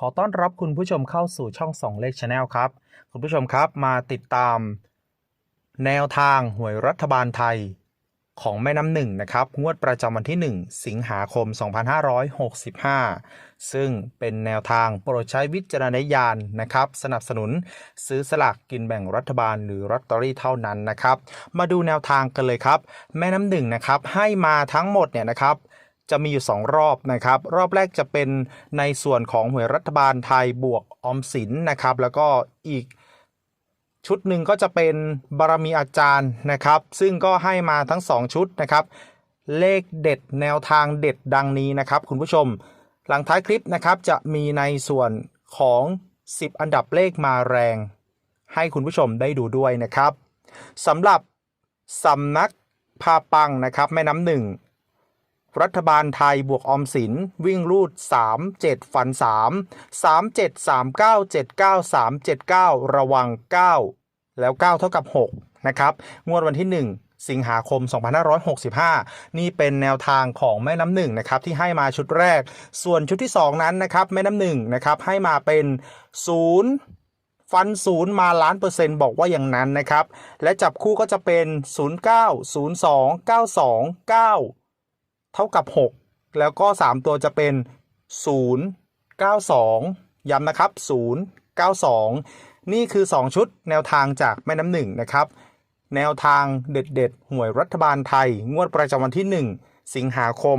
ขอต้อนรับคุณผู้ชมเข้าสู่ช่องสองเลขชาแนลครับ คุณผู้ชมครับมาติดตาม แนวทางหวยรัฐบาลไทย ของแม่น้ำหนึ่งนะครับ งวดประจำวันที่ 1 สิงหาคม 2565 ซึ่งเป็นแนวทางโปรดใช้วิจารณญาณนะครับ สนับสนุนซื้อสลากกินแบ่งรัฐบาลหรือลอตเตอรี่เท่านั้นนะครับ มาดูแนวทางกันเลยครับ แม่น้ำหนึ่งนะครับให้มาทั้งหมดเนี่ยนะครับ จะมีอยู่ 2 รอบนะครับ รอบแรกจะเป็นในส่วนของหวยรัฐบาลไทยบวกออมสินนะครับ แล้วก็อีกชุดหนึ่งก็จะเป็นบารมีอาจารย์นะครับ ซึ่งก็ให้มาทั้ง 2 ชุดนะครับ เลขเด็ดแนวทางเด็ดดังนี้นะครับ คุณผู้ชม หลังท้ายคลิปนะครับจะมีในส่วนของ 10 อันดับเลขมาแรง ให้คุณผู้ชมได้ดูด้วยนะครับสำหรับสำนักพาปังนะครับ แม่น้ำหนึ่ง รัฐบาลไทยบวกออมสิน วิ่งรูด 3 7 ฟัน 3 3 7 3 9 7 9 3 7 9 ระวัง 9 แล้ว 9 เท่ากับ 6 นะครับ งวดวันที่ 1สิงหาคม 2565 นี่เป็นแนวทางของแม่น้ำหนึ่งนะครับที่ให้มาชุดแรก ส่วนชุดที่ 2 นั้นนะครับแม่น้ำหนึ่งนะครับให้มาเป็น 0 ฟัน0มาล้านเปอร์เซ็นต์บอกว่าอย่างนั้นนะครับ และจับคู่ก็จะเป็น 09 02 92 9 เท่ากับ 6 แล้วก็ 3 ตัวจะเป็น 0 9 2 ย้ำนะครับ 0 9 2 นี่คือ 2 ชุดแนวทางจากแม่น้ำหนึ่งนะครับ แนวทางเด็ดๆ หวยรัฐบาลไทย งวดประจำวันที่ 1 สิงหาคม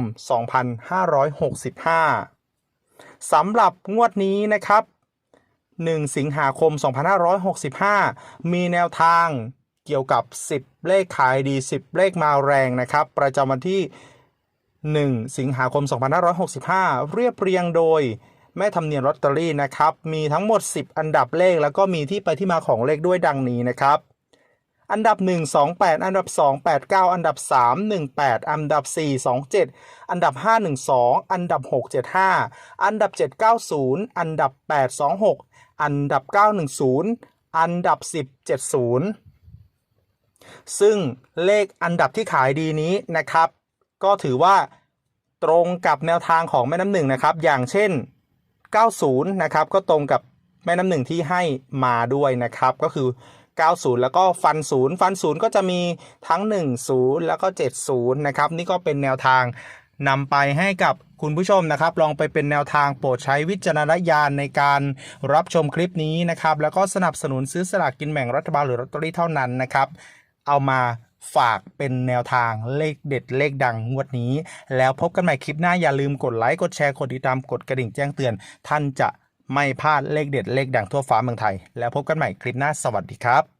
2565 สำหรับงวดนี้นะครับ 1 สิงหาคม 2565 มีแนวทางเกี่ยวกับ 10 เลขขายดี 10 เลขมาแรงนะครับ ประจำวันที่ 1 สิงหาคม 2565 เรียบเรียงโดย แม่ทำเนียนลอตเตอรี่นะครับ มีทั้งหมด 10 อันดับเลขแล้วก็มีที่ไปที่มาของเลขด้วยดังนี้นะครับ อันดับ 1 28 อันดับ 2 89 อันดับ 3 18 อันดับ 4 27 อันดับ 5 12 อันดับ 6 75 อันดับ 7 90 อันดับ 8 26 อันดับ 910 อันดับ 10 70ซึ่งเลขอันดับที่ขายดีนี้นะครับ ก็ถือว่าตรงกับแนวทางของแม่น้ำหนึ่งนะครับ อย่างเช่น 90 นะครับ ก็ตรงกับแม่น้ำหนึ่งที่ให้มาด้วยนะครับ ก็คือ 90 แล้วก็ฟัน 0 ฟัน 0 ก็จะมีทั้ง 1 0 แล้วก็ 70 นะครับ นี่ก็เป็นแนวทางนำไปให้กับคุณผู้ชมนะครับ ลองไปเป็นแนวทางโปรดใช้วิจารณญาณในการรับชมคลิปนี้นะครับ แล้วก็สนับสนุนซื้อสลากกินแบ่งรัฐบาลหรือลอตเตอรี่เท่านั้นนะครับ เอามา ฝากเป็นแนวทางเลขเด็ดเลขดังงวดนี้ แล้วพบกันใหม่คลิปหน้าอย่าลืมกดไลค์กดแชร์กดติดตามกดกระดิ่งแจ้งเตือน ท่านจะไม่พลาดเลขเด็ดเลขดังทั่วฟ้าเมืองไทย แล้วพบกันใหม่คลิปหน้าสวัสดีครับ